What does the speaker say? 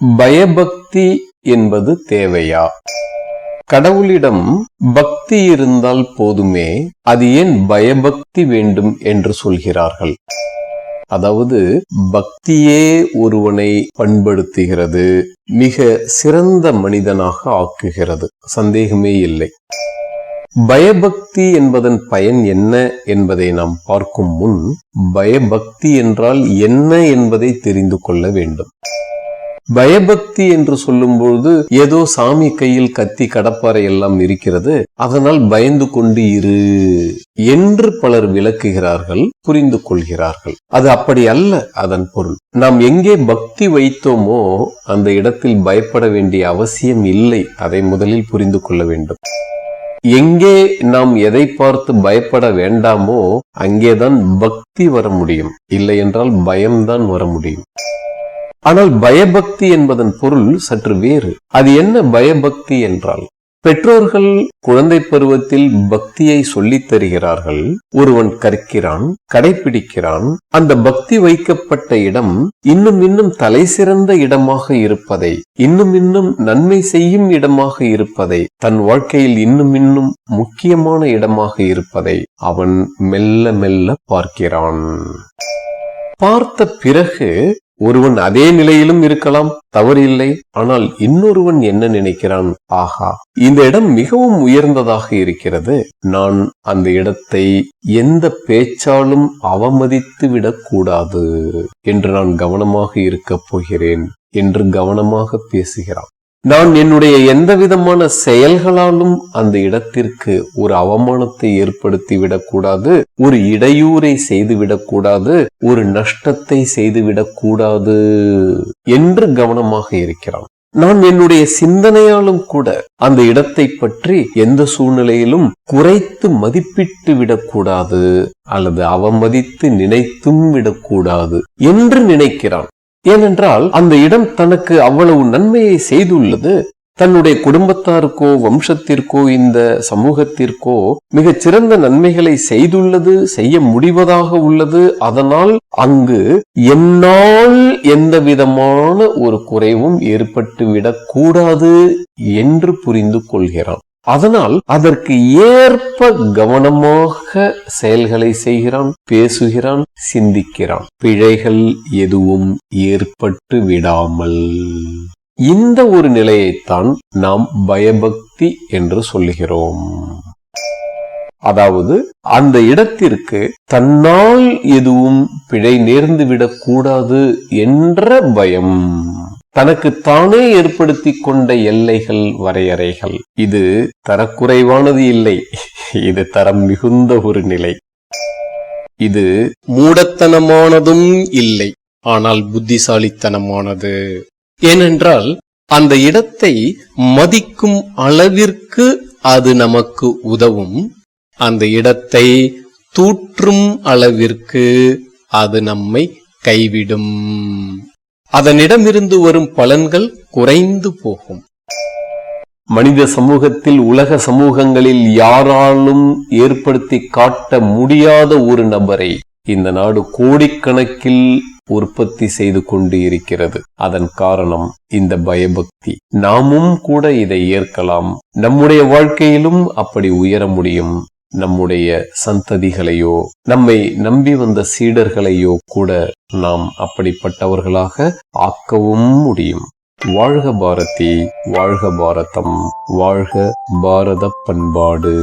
பயபக்தி என்பது தேவையா? கடவுளிடம் பக்தி இருந்தால் போதுமே அது ஏன் பயபக்தி வேண்டும் என்று சொல்கிறார்கள்? அதாவது பக்தியே ஒருவனை பண்படுத்துகிறது மிக சிறந்த மனிதனாக ஆக்குகிறது. சந்தேகமே இல்லை. பயபக்தி என்பதன் பயன் என்ன என்பதை நாம் பார்க்கும் முன் பயபக்தி என்றால் என்ன என்பதை தெரிந்து கொள்ள வேண்டும். பயபக்தி என்று சொல்லும்போது ஏதோ சாமி கையில் கத்தி கடப்பாறை எல்லாம் இருக்கிறது. அதனால் பயந்து கொண்டு இரு என்று பலர் விளக்குகிறார்கள் புரிந்து கொள்கிறார்கள். அது அப்படி அல்ல அதன் பொருள். நாம் எங்கே பக்தி வைத்தோமோ அந்த இடத்தில் பயப்பட வேண்டிய அவசியம் இல்லை அதை முதலில் புரிந்து கொள்ள வேண்டும். எங்கே நாம் எதை பார்த்து பயப்பட வேண்டாமோ அங்கேதான் பக்தி வர முடியும். இல்லை என்றால் பயம்தான் வர முடியும். ஆனால் பயபக்தி என்பதன் பொருள் சற்று வேறு. அது என்ன பயபக்தி என்றால்? பெற்றோர்கள் குழந்தை பருவத்தில் பக்தியை சொல்லித் தருகிறார்கள். ஒருவன் கற்கிறான் கடைபிடிக்கிறான். அந்த பக்தி வைக்கப்பட்ட இடம் இன்னும் இன்னும் தலை சிறந்த இடமாக இருப்பதை இன்னும் இன்னும் நன்மை செய்யும் இடமாக இருப்பதை தன் வாழ்க்கையில் இன்னும் இன்னும் முக்கியமான இடமாக இருப்பதை அவன் மெல்ல மெல்ல பார்க்கிறான். பார்த்த பிறகு ஒருவன் அதே நிலையிலும் இருக்கலாம் தவறில்லை. ஆனால் இன்னொருவன் என்ன நினைக்கிறான்? ஆஹா இந்த இடம் மிகவும் உயர்ந்ததாக இருக்கிறது. நான் அந்த இடத்தை எந்த பேச்சாலும் அவமதித்து விடக்கூடாது என்று நான் கவனமாக இருக்கப் போகிறேன் என்று கவனமாக பேசுகிறான். நான் என்னுடைய எந்த விதமான செயல்களாலும் அந்த இடத்திற்கு ஒரு அவமானத்தை ஏற்படுத்தி விடக்கூடாது ஒரு இடையூறை செய்துவிடக்கூடாது ஒரு நஷ்டத்தை செய்துவிடக்கூடாது என்று கவனமாக இருக்கிறான். நான் என்னுடைய சிந்தனையாலும் கூட அந்த இடத்தை பற்றி எந்த சூழ்நிலையிலும் குறைத்து மதிப்பிட்டு விடக்கூடாது அல்லது அவமதித்து நினைத்தும் விடக்கூடாது என்று நினைக்கிறான். ஏனென்றால் அந்த இடம் தனக்கு அவ்வளவு நன்மையை செய்துள்ளது. தன்னுடைய குடும்பத்தாருக்கோ வம்சத்திற்கோ இந்த சமூகத்திற்கோ மிகச் சிறந்த நன்மைகளை செய்துள்ளது செய்ய முடிவதாக உள்ளது. அதனால் அங்கு என்னால் எந்த விதமான ஒரு குறைவும் ஏற்பட்டுவிடக் கூடாது என்று புரிந்து கொள்கிறான். அதனால் அதற்கு ஏற்ப கவனமாக செயல்களை செய்கிறான் பேசுகிறான் சிந்திக்கிறான். பிழைகள் எதுவும் ஏற்பட்டு விடாமல். இந்த ஒரு நிலையைத்தான் நாம் பயபக்தி என்று சொல்லுகிறோம். அதாவது அந்த இடத்திற்கு தன்னால் எதுவும் பிழை நேர்ந்து விடக்கூடாது என்ற பயம். தனக்கு தானே ஏற்படுத்தி கொண்ட எல்லைகள் வரையறைகள். இது தரக்குறைவானது இல்லை. இது தரம் மிகுந்த ஒரு நிலை. இது மூடத்தனமானதும் இல்லை. ஆனால் புத்திசாலித்தனமானது. ஏனென்றால் அந்த இடத்தை மதிக்கும் அளவிற்கு அது நமக்கு உதவும். அந்த இடத்தை தூற்றும் அளவிற்கு அது நம்மை கைவிடும். அதனிடமிருந்து வரும் பலன்கள் குறைந்து போகும். மனித சமூகத்தில் உலக சமூகங்களில் யாராலும் ஏற்படுத்தி காட்ட முடியாத ஒரு நபரை இந்த நாடு கோடிக்கணக்கில் உற்பத்தி செய்து கொண்டு இருக்கிறது. அதன் காரணம் இந்த பயபக்தி. நாமும் கூட இதை ஏற்கலாம். நம்முடைய வாழ்க்கையிலும் அப்படி உயர முடியும். நம்முடைய சந்ததிகளையோ நம்மை நம்பி வந்த சீடர்களையோ கூட நாம் அப்படிப்பட்டவர்களாக ஆக்கவும் முடியும். வாழ்க பாரதி வாழ்க பாரதம் வாழ்க பாரத பண்பாடு.